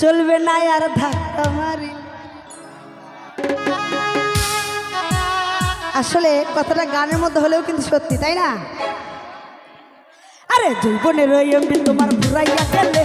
চলবে না আর ধাক্কা মারি। আসলে কথাটা গানের মধ্যে হলেও কিন্তু সত্যি, তাই না? আরে জীবনের এমনি তোমার ঘুরাইয়া খেলে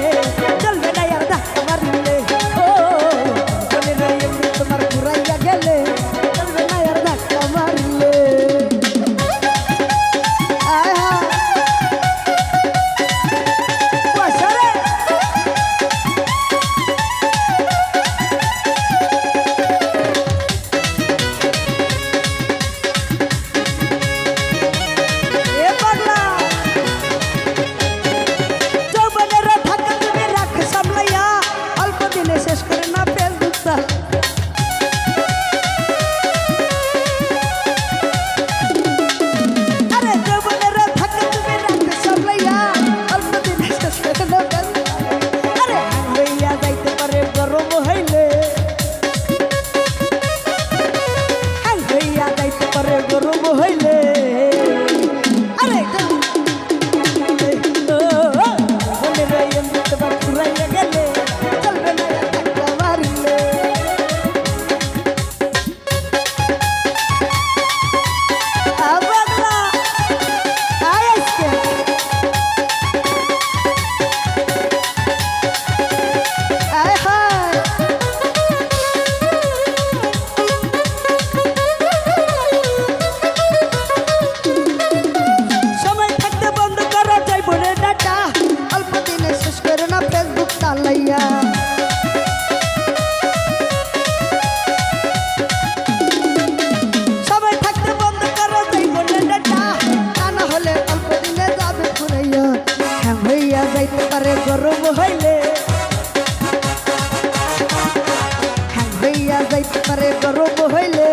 চালাইয়া সবাই থাকতে বন্ধ করো না হলে অল্প দিনে যাইতে পারে গরম হইলে হ্যাঁ হইয়া যাইতে পারে গরম হইলে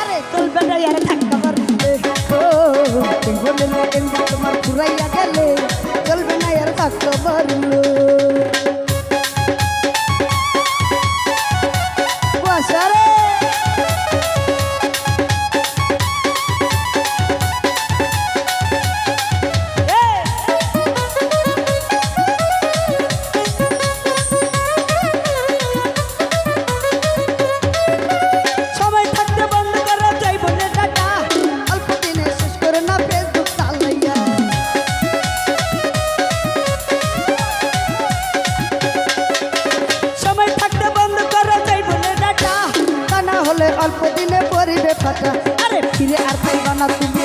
আরে তোর তোমার ফুরাইয়া গেলে অল্প দিনে পরিবে ফাটা। আরে ফিরে আর পাইবা না তুমি।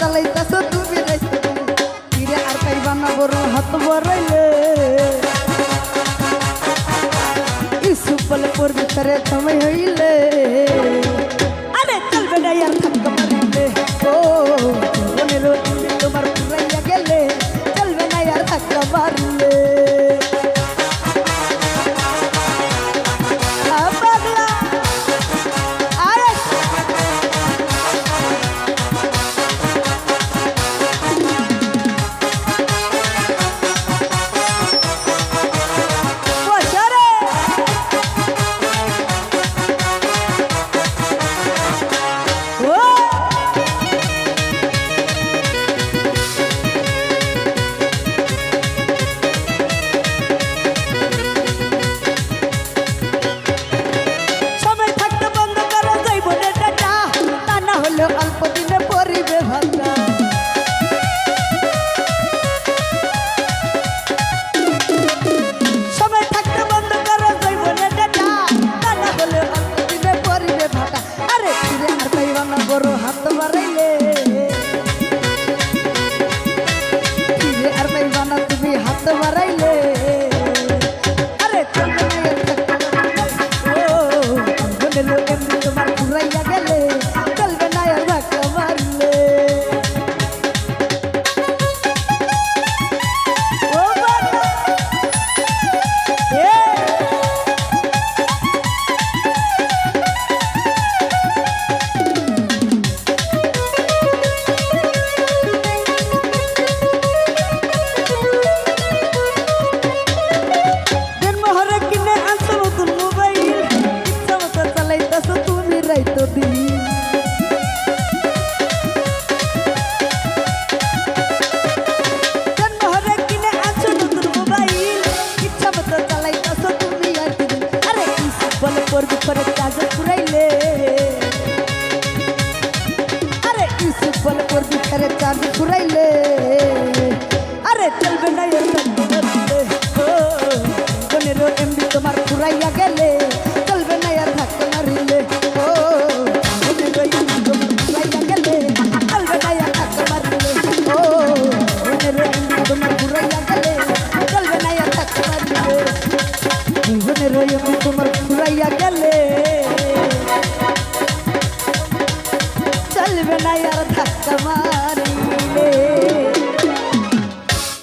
চালাইতেছ তুমি ফিরে আর পাইবা না বড় হাত বড়াইলে। ইসুপল পর ভিতরে তুমি হইলে। রই আমি তোমার ফুরাইয়া গেলে। চলবে না আর ধাক্কা মার।